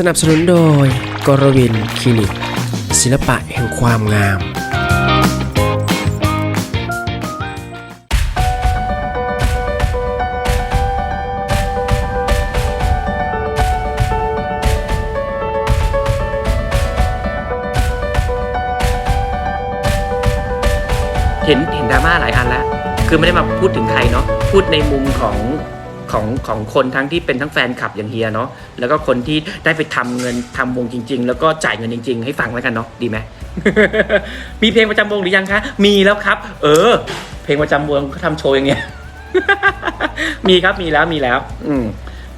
สนับสนุนโดยกรวินคลินิก ศิลปะแห่งความงาม เห็นเห็นดราม่าหลายอันแล้ว คือไม่ได้มาพูดถึงใครเนาะ พูดในมุมของ ของของคนทั้งที่เป็นทั้งแฟนคลับอย่างเฮียเนาะแล้วก็คนที่ได้ไปทำเงินทำวงจริง ๆ แล้วก็จ่ายเงินจริง ๆ ให้ฟังแล้วกันเนาะดีไหมมีเพลงประจำวงหรือยังคะมีแล้วครับ เออ เพลงประจำวงเขาทำโชว์อย่างเงี้ยมีครับมีแล้วมีแล้ว อืม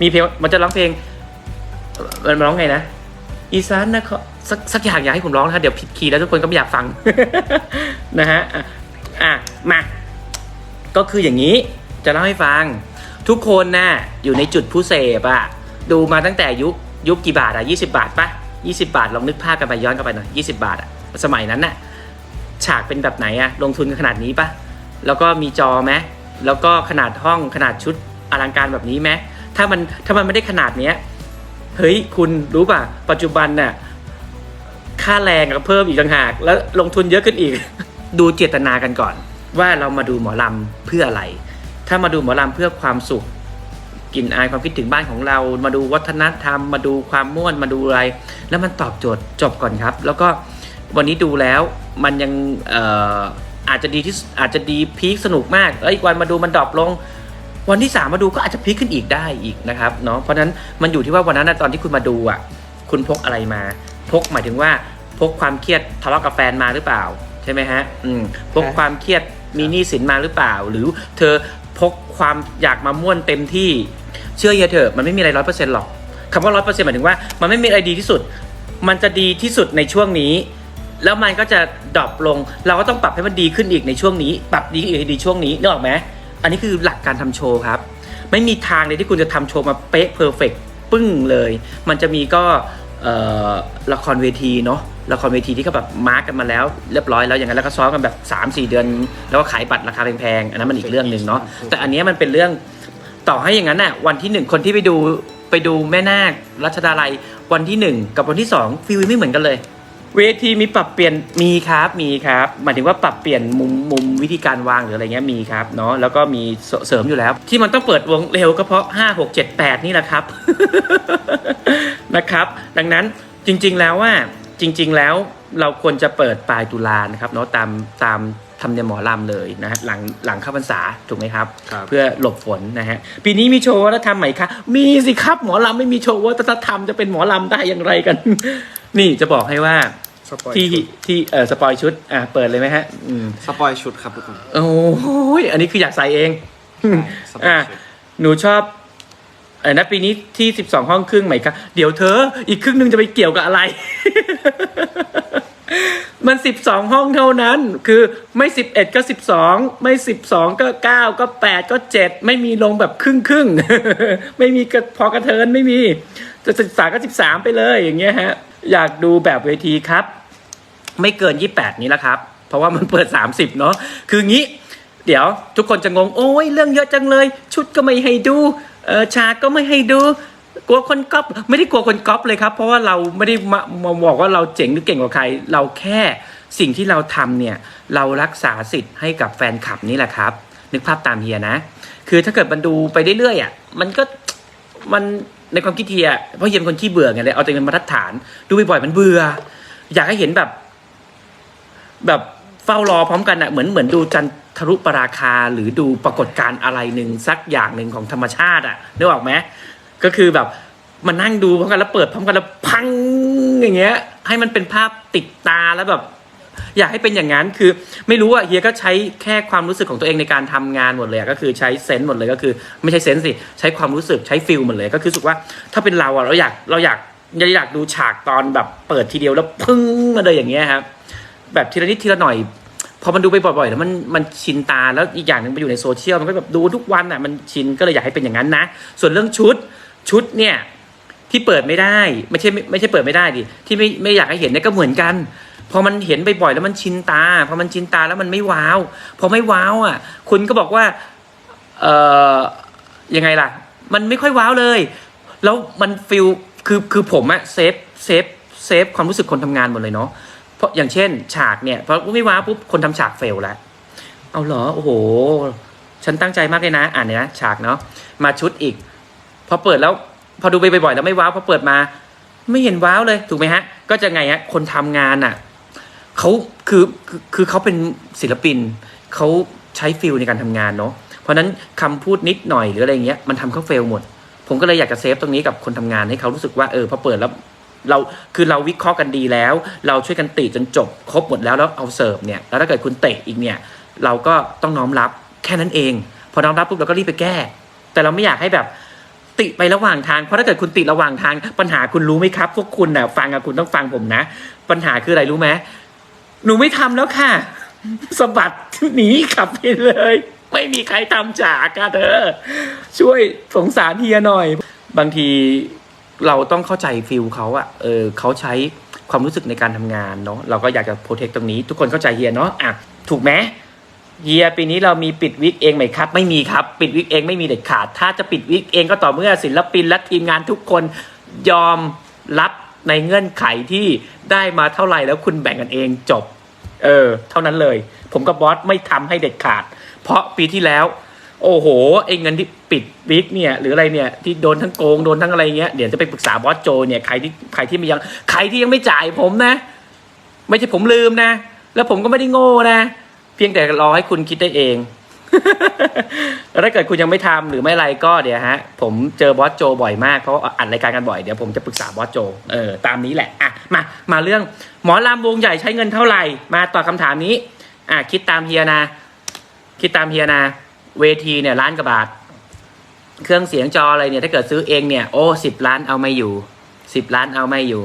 มีเพลงมันจะร้องเพลง มันร้องไงนะอีสานนะสักสักอย่างอยากให้ผมร้องนะเดี๋ยวผิดคีย์แล้วทุกคนก็ไม่อยากฟังนะฮะอะอะมา ก็คืออย่างนี้จะเล่าให้ฟัง ทุกคนน่ะอยู่ในจุดผู้เสพอะดูมาตั้งแต่ยุคยุคกี่บาทอะ20 บาทปะ20 บาทลองนึกภาพกันไปย้อนกลันไปหน่อย20 บาทอะสมัยนั้นน่ะฉากเป็นแบบไหนอะลงทุนกันขนาดนี้ปะแล้วก็มีจอไหมแล้วก็ขนาดห้องขนาดชุดอลังการแบบนี้ไหมถ้ามันถ้ามันไม่ได้ขนาดเนี้ยเฮ้ยคุณรู้ป่ะ ปัจจุบันน่ะค่าแรงก็เพิ่มอีกต่างหาก แล้วลงทุนเยอะขึ้นอีก ดูเจตนากันก่อน ว่าเรามาดูหมอลำเพื่ออะไร ถ้ามาดูหมอลำเพื่อความสุขกลิ่นอายความคิดถึงบ้านของเรา มาดูวัฒนธรรม มาดูความม่วนมาดูอะไร แล้วมันตอบโจทย์จบก่อนครับ แล้วก็วันนี้ดูแล้วมันยังอาจจะดีที่อาจจะดีพีคสนุกมากแล้วอีกวันมาดูมันดรอปลง วันที่สามมาดูก็อาจจะพลิกขึ้นอีกได้อีกนะครับเนาะเพราะนั้นมันอยู่ที่ว่าวันนั้นนะตอนที่คุณมาดูอะคุณพกอะไรมา พกหมายถึงว่าพกความเครียดทะเลาะกับแฟนมาหรือเปล่าใช่ไหมฮะอืมพกความเครียดมีหนี้สินมาหรือเปล่า หรือเธอ พกความอยากมาม่วนเต็มที่เชื่อเฮียเถอะมันไม่มีอะไรร้อยเปอร์เซ็นต์หรอกคำว่าร้อยเปอร์เซ็นต์หมายถึงว่ามันไม่มีอะไรดีที่สุด มันจะดีที่สุดในช่วงนี้ แล้วมันก็จะดรอปลง เราก็ต้องปรับให้มันดีขึ้นอีกในช่วงนี้ ปรับดีอีกดีช่วงนี้นึกออกไหมอันนี้คือหลักการทำโชว์ครับ ไม่มีทางเลยที่คุณจะทำโชว์มาเป๊ะเพอร์เฟกปึ้งเลย มันจะมีก็ละครเวทีเนาะ ละครเวทีที่เขาแบบมาร์กกันมาแล้วเรียบร้อยแล้วอย่างนั้นแล้วก็ซ้อมกันแบบ 3-4 เดือน แล้วก็ขายบัตรราคาแพงๆอันนั้นมันอีกเรื่องหนึ่งเนาะแต่อันเนี้ยมันเป็นเรื่องต่อให้อย่างนั้นน่ะวันที่หนึ่งคนที่ไปดูไปดูแม่นาครัชดาลัยวันที่หนึ่งกับวันที่สองฟีลไม่เหมือนกันเลย เวทีมีปรับเปลี่ยนมีครับมีครับหมายถึงว่าปรับเปลี่ยนมุมมุมวิธีการวางหรืออะไรเงี้ยมีครับเนาะแล้วก็มีเสเสริมอยู่แล้ว ที่มันต้องเปิดวงเร็วก็เพราะ5 6 7 8นี่แหละครับนะครับ ดังนั้นจริง ๆแล้วว่า จริง ๆ แล้วเราควรจะเปิดปลายตุลานะครับเนาะตามตามทำเนียมหมอลำเลยนะฮะหลังหลังเข้าพรรษาถูกไหมครับ ครับ เพื่อหลบฝนนะฮะปีนี้มีโชว์วัฒนธรรมไหมคะมีสิครับหมอลำไม่มีโชว์วัฒนธรรมจะเป็นหมอลำได้อย่างไรกัน นี่จะบอกให้ว่าสปอยที่ชุดที่เออสปอยชุดอะเปิดเลยไหมฮะอืมสปอยชุดครับทุกคน โอ้ยอันนี้คืออยากใส่เองสปอยอะชุด หนูชอบ เออนะปีนี้ที่12ห้องครึ่งไหมคะเดี๋ยวเธอ อีกครึ่งหนึ่งจะไปเกี่ยวกับอะไร มัน12ห้องเท่านั้น คือไม่11ก็12ไม่12ก็9ก็8ก็7ไม่มีลงแบบครึ่งครึ่งไม่มีกระพอกระเทินไม่มีจะศึกษาก็13ไปเลยอย่างเงี้ยฮะ อยากดูแบบเวทีครับ ไม่เกิน28นี้แล้วครับ เพราะว่ามันเปิด30เนาะคืองี้ เดี๋ยวทุกคนจะงง โอ้ยเรื่องเยอะจังเลย ชุดก็ไม่ให้ดู เออฉาก็ไม่ให้ดูกลัวคนก๊อปไม่ได้กลัวคนก๊อปเลยครับ เพราะว่าเราไม่ได้มามาบอกว่าเราเจ๋งหรือเก่งกว่าใคร เราแค่สิ่งที่เราทำเนี่ย เรารักษาสิทธิ์ให้กับแฟนคลับนี่แหละครับ นึกภาพตามเฮียนะ คือถ้าเกิดมันดูไปเรื่อยๆอะมันก็มันในความคิดเฮียเพราะเฮียเป็นคนขี้เบื่อไงเลยเอาตัวเงเป็นมาตรฐาน ดูบ่อยๆมันเบื่อ อยากให้เห็นแบบ แบบเฝ้ารอพร้อมกันอะเหมือนเหมือนดูจัน ทรุปราคาหรือดูปรากฏการณ์อะไรหนึ่งสักอย่างหนึ่งของธรรมชาติอะนึกออกไหมก็คือแบบมานั่งดูพร้อมกันแล้วเปิดพร้อมกันแล้วพังอย่างเงี้ย ให้มันเป็นภาพติดตาแล้วแบบ อยากให้เป็นอย่างนั้นคือ ไม่รู้อะเฮียก็ใช้แค่ความรู้สึกของตัวเองในการทำงานหมดเลยก็คือใช้เซนส์หมดเลยก็คือ ไม่ใช่เซนส์สิใช้ความรู้สึกใช้ฟิลหมดเลยก็คือรู้สึกว่าถ้าเป็นเราอะเราอยากเราอยากอยากดูฉากตอนแบบเปิดทีเดียวแล้วพึ่งมาเลยอย่างเงี้ยครับแบบทีละนิดทีละหน่อย พอมันดูไปบ่อยๆแล้วมันมันชินตาแล้วอีกอย่างหนึ่งไปอยู่ในโซเชียลมันก็แบบดูทุกวันอะมันชินก็เลยอยากให้เป็นอย่างนั้นนะ ส่วนเรื่องชุดชุดเนี่ยที่เปิดไม่ได้ไม่ใช่ไม่ไม่ใช่เปิดไม่ได้ดิที่ไม่ไม่อยากให้เห็นเนี่ยก็เหมือนกัน พอมันเห็นไปบ่อยแล้วมันชินตาพอมันชินตาแล้วมันไม่ว้าวพอไม่ว้าวอะ คุณก็บอกว่าเอ่อยังไงล่ะ มันไม่ค่อยว้าวเลย แล้วมันฟิลคือคือผมอะเซฟเซฟเซฟความรู้สึกคนทำงานหมดเลยเนาะ เพราะอย่างเช่น ฉากเนี่ยพอไม่ว้าปุ๊บคนทำฉากเฟลแล้วเอาเหรอโอ้โห ฉันตั้งใจมากเลยนะ อ่านเนี่ยนะฉากเนาะมาชุดอีก พอเปิดแล้ว พอดูไปบ่อยๆแล้วไม่ว้าวพอเปิดมา ไม่เห็นว้าวเลยถูกไหมฮะ ก็จะไงฮะคนทำงานอะเขาคือคือคือเขาเป็นศิลปินเขาใช้ฟิลในการทำงานเนาะเพราะฉะนั้นคำพูดนิดหน่อยหรืออะไรเงี้ยมันทำเขาเฟลหมด ผมก็เลยอยากจะเซฟตรงนี้กับคนทำงานให้เขารู้สึกว่าเออพอเปิดแล้ว เราคือเราวิเคราะห์กันดีแล้ว เราช่วยกันติจนจบครบหมดแล้วแล้วเอาเสิร์ฟเนี่ยแล้วถ้าเกิดคุณเตะอีกเนี่ยเราก็ต้องน้อมรับแค่นั้นเอง พอน้อมรับปุ๊บเราก็รีบไปแก้ แต่เราไม่อยากให้แบบติไประหว่างทาง เพราะถ้าเกิดคุณติระหว่างทาง ปัญหาคุณรู้ไหมครับ พวกคุณน่ะฟังอะคุณต้องฟังผมนะ ปัญหาคืออะไรรู้ไหมหนูไม่ทำแล้วค่ะสะบัดหนีขับไปเลย ไม่มีใครทำจากอะเธอช่วยสงสารเฮียหน่อย บางที เราต้องเข้าใจฟิลเขาอะเออเขาใช้ความรู้สึกในการทำงานเนาะเราก็อยากจะโปรเทคตรงนี้ ทุกคนเข้าใจเฮียเนาะอะถูกไหมเฮียปีนี้เรามีปิดวิกเองไหมครับ ไม่มีครับ ปิดวิกเองไม่มีเด็ดขาด ถ้าจะปิดวิกเองก็ต่อเมื่อศิลปินและทีมงานทุกคนยอมรับในเงื่อนไขที่ได้มาเท่าไหร่แล้วคุณแบ่งกันเองจบ เออ เท่านั้นเลย ผมกับบอสไม่ทำให้เด็ดขาด เพราะปีที่แล้ว โอ้โหไอ้เงินที่ ปิดวิกเนี่ยหรืออะไรเนี่ยที่โดนทั้งโกงโดนทั้งอะไรเงี้ยเดี๋ยวจะไปปรึกษาบอสโจเนี่ยใครที่ใครที่ไม่ยังใครที่ยังไม่จ่ายผมนะ ไม่ใช่ผมลืมนะ แล้วผมก็ไม่ได้โง่นะ เพียงแต่รอให้คุณคิดได้เองแล้วถ้าเกิดคุณยังไม่ทำหรือไม่อะไรก็เดี๋ยวฮะ ผมเจอบอสโจบ่อยมากเขาอัดรายการกันบ่อยเดี๋ยวผมจะปรึกษาบอสโจเออตามนี้แหละอะมามาเรื่องหมอลำวงใหญ่ใช้เงินเท่าไหร่ มาตอบคำถามนี้ อะคิดตามเฮียนะ คิดตามเฮียนะ เวทีเนี่ยล้านกว่าบาท เครื่องเสียงจออะไรเนี่ยถ้าเกิดซื้อเองเนี่ยโอ้สิบล้านเอาไม่อยู่สิบล้านเอาไม่อยู่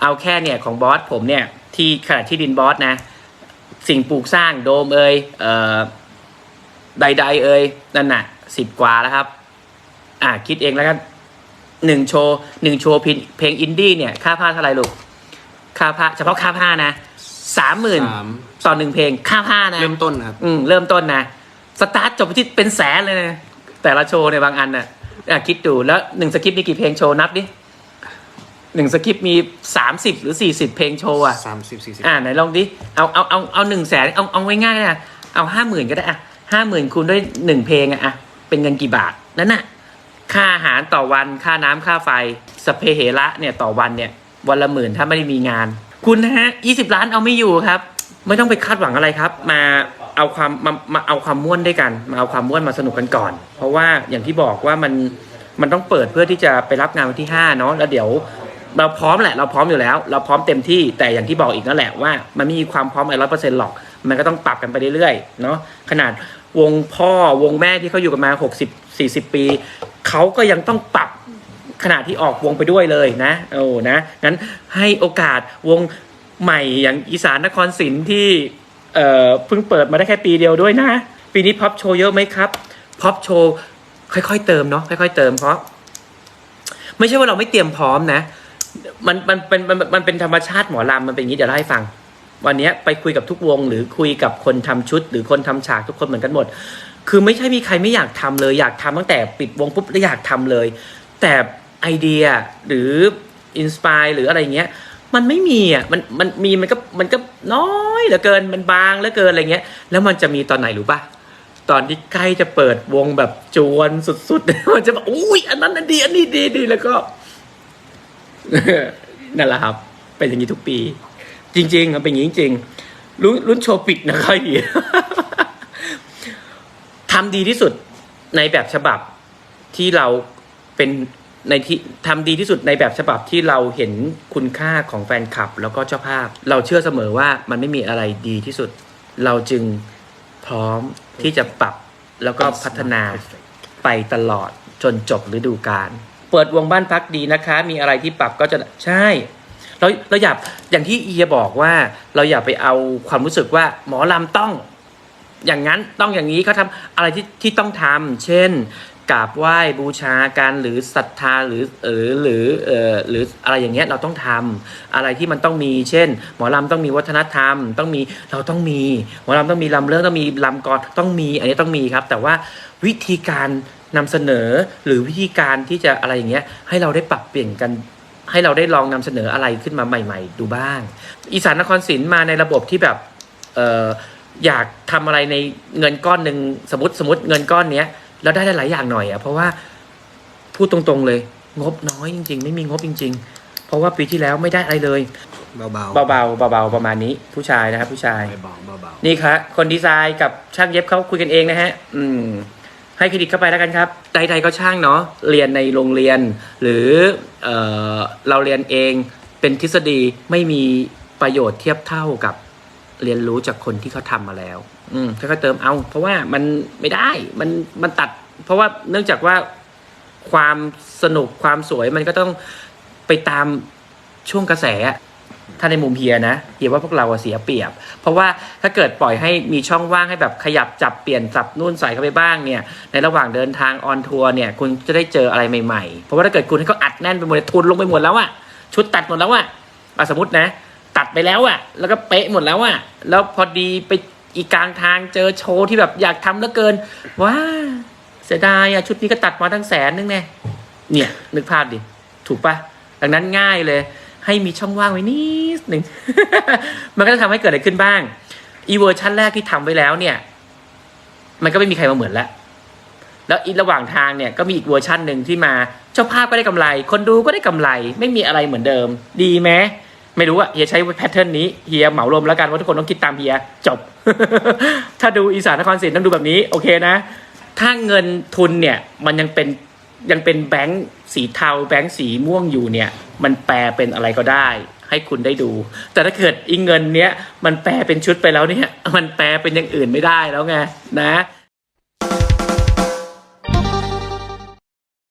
เอาแค่เนี่ยของบอสผมเนี่ยที่ขนาดที่ดินบอสนะ สิ่งปลูกสร้างโดมเอ่ยเอ่อใดๆเอ่ยนั่นน่ะสิบกว่าแล้วครับ อะคิดเองแล้วกันหนึ่งโชว์หนึ่งโชว์เพลงเพลงอินดี้เนี่ยค่าผ้าเท่าไหร่ลูกค่าผ้าเฉพาะค่าผ้านะสามหมื่นสามต่อหนึ่งเพลงค่าผ้านะ เริ่มต้นครับ อืมเริ่มต้นนะ สตาร์ทจบที่เป็นแสนเลยนะ แต่ละโชว์ในบางอันน่ะอะคิดดูแล้วหนึ่งสคริปต์มีกี่เพลงโชว์นับดิหนึ่งสคริปต์มีสามสิบหรือสี่สิบเพลงโชว์อะสามสิบสี่สิบอ่าไหนลองดิเอาเอาเอาเอาหนึ่งแสนเอาเอาง่ายๆนะเอาห้าหมื่นก็ได้อะห้าหมื่นคูณด้วยหนึ่งเพลงอะอะเป็นเงินกี่บาทนั่นน่ะค่าอาหารต่อวันค่าน้ำค่าไฟสพเพเหระเนี่ยต่อวันเนี่ยวันละหมื่นถ้าไม่ได้มีงาน คุณนะฮะยี่สิบล้านเอาไม่อยู่ครับ ไม่ต้องไปคาดหวังอะไรครับ มา เอาความมามาเอาความม่วนด้วยกัน มาเอาความม่วนมาสนุกกันก่อน เพราะว่าอย่างที่บอกว่ามันมันต้องเปิดเพื่อที่จะไปรับงานวันที่ห้าเนาะแล้วเดี๋ยวเราพร้อมแหละเราพร้อมอยู่แล้ว เราพร้อมเต็มที่แต่อย่างที่บอกอีกนั่นแหละว่ามันไม่มีความพร้อมอะไรร้อยเปอร์เซ็นต์หรอก มันก็ต้องปรับกันไปเรื่อยๆเนาะขนาดวงพ่อวงแม่ที่เขาอยู่กันมาหกสิบสี่สิบปีเขาก็ยังต้องปรับขนาดที่ออกวงไปด้วยเลยนะโอ้นะงั้นให้โอกาสวงใหม่อย่างอีสานนครศิลป์ที่ เอ่อเพิ่งเปิดมาได้แค่ปีเดียวด้วยนะ ปีนี้พ็อปโชว์เยอะไหมครับพ็อปโชว์ค่อยๆเติมเนาะค่อยๆเติมเพราะ ไม่ใช่ว่าเราไม่เตรียมพร้อมนะ มันมันเป็นมันมันเป็นธรรมชาติหมอลำมันเป็นอย่างนี้เดี๋ยวเล่าให้ฟัง วันนี้ไปคุยกับทุกวง หรือคุยกับคนทำชุด หรือคนทำฉากทุกคนเหมือนกันหมด คือไม่ใช่มีใครไม่อยากทำเลย อยากทำตั้งแต่ปิดวงปุ๊บแล้วอยากทำเลย แต่ไอเดียหรืออินสปายหรืออะไรเงี้ย มันไม่มีอะมันมันมีมันก็มันก็น้อยเหลือเกินมันบางเหลือเกินอะไรเงี้ย แล้วมันจะมีตอนไหนรู้ป่ะตอนที่ใกล้จะเปิดวงแบบจวนสุดๆ มันจะแบบอุ้ยอันนั้นอันดีอันนี้ดีดีแล้วก็นั่นแหละครับ เป็นอย่างนี้ทุกปี จริง ๆ ครับเป็นอย่างนี้จริงๆรุ่นรุ่นโชว์ปิดนะครับทำดีที่สุดในแบบฉบับที่เราเป็น ในที่ทำดีที่สุดในแบบฉบับที่เราเห็นคุณค่าของแฟนคลับ แล้วก็เจ้าภาพ เราเชื่อเสมอว่ามันไม่มีอะไรดีที่สุด เราจึงพร้อมที่จะปรับแล้วก็พัฒนาไปตลอดจนจบฤดูกาลเปิดวงบ้านพักดีนะคะ มีอะไรที่ปรับก็จะใช่เราเราอย่าอย่างที่เอียบอกว่าเราอย่าไปเอาความรู้สึกว่าหมอลำต้อง อย่างนั้นต้องอย่างนี้เขาทำอะไรที่ที่ต้องทำเช่น กราบไหว้บูชากันหรือศรัทธาหรือเออหรือเออหรืออะไรอย่างเงี้ยเราต้องทำอะไรที่มันต้องมี เช่น หมอลำต้องมีวัฒนธรรม ต้องมีเราต้องมี หมอลำต้องมีลำเรื่องต้องมีลำกรต้องมี อันนี้ต้องมีครับ แต่ว่าวิธีการนำเสนอหรือวิธีการที่จะอะไรอย่างเงี้ยให้เราได้ปรับเปลี่ยนกันให้เราได้ลองนำเสนออะไรขึ้นมาใหม่ ๆ ดูบ้าง อีสานนครศรีมาในระบบที่แบบเอออยากทำอะไรในเงินก้อนหนึ่งสมมติสมมติเงินก้อนเนี้ย แล้วได้หลายๆอย่างหน่อยอะ่ะเพราะว่าพูดตรงๆเลย งบน้อยจริง ๆ ไม่มีงบจริง ๆ เพราะว่าปีที่แล้วไม่ได้อะไรเลยเบาๆเบาๆเบาๆประมาณนี้ผู้ชายนะครับผู้ชายเบาๆเบานี่ครับคนดีไซน์กับช่างเย็บเขาคุยกันเองนะฮะ อืม ให้เครดิตเข้าไปแล้วกันครับใดๆก็ช่างเนาะเรียนในโรงเรียน หรือเออเราเรียนเองเป็นทฤษฎีไม่มีประโยชน์เทียบเท่ากับ เรียนรู้จากคนที่เขาทำมาแล้ว อืมค่อยๆเติมเอา เพราะว่ามันไม่ได้ มันมันตัด เพราะว่าเนื่องจากว่าความสนุกความสวยมันก็ต้องไปตามช่วงกระแสอะถ้าในมุมเฮียนะเฮียว่าพวกเราอะเสียเปรียบ เพราะว่าถ้าเกิดปล่อยให้มีช่องว่างให้แบบขยับจับเปลี่ยนสับนู่นใส่เข้าไปบ้างเนี่ย ในระหว่างเดินทางออนทัวร์เนี่ย คุณจะได้เจออะไรใหม่ๆ เพราะว่าถ้าเกิดคุณให้เขาอัดแน่นไปหมดเลยทุนลงไปหมดแล้วอะชุดตัดหมดแล้วอะอะสมมตินะ ตัดไปแล้วอะแล้วก็เป๊ะหมดแล้วอะแล้วพอดีไปอีกกลางทางเจอโชว์ที่แบบอยากทำเหลือเกิน ว้า เสียดายอะชุดนี้ก็ตัดมาตั้งแสนนึงแน่เนี่ย นึกภาพดิ ถูกปะดังนั้นง่ายเลย ให้มีช่องว่างไว้นิดหนึ่ง มันก็จะทำให้เกิดอะไรขึ้นบ้าง อีเวอร์ชันแรกที่ทำไว้แล้วเนี่ย มันก็ไม่มีใครมาเหมือนแล้วแล้วอีกระหว่างทางเนี่ยก็มีอีกเวอร์ชันหนึ่งที่มาเจ้าภาพก็ได้กำไร คนดูก็ได้กำไร ไม่มีอะไรเหมือนเดิม ดีไหม ไม่รู้อะเฮียใช้แพทเทิร์นนี้เฮียเหมารวมแล้วกันว่าทุกคนต้องคิดตามเฮียจบ ถ้าดูอีสานนครศรีต้องดูแบบนี้โอเคนะ ถ้าเงินทุนเนี่ยมันยังเป็นยังเป็นแบงค์สีเทาแบงค์สีม่วงอยู่เนี่ย มันแปลเป็นอะไรก็ได้ ให้คุณได้ดู แต่ถ้าเกิดอีเงินเนี้ยมันแปลเป็นชุดไปแล้วเนี่ย มันแปลเป็นอย่างอื่นไม่ได้แล้วไงนะ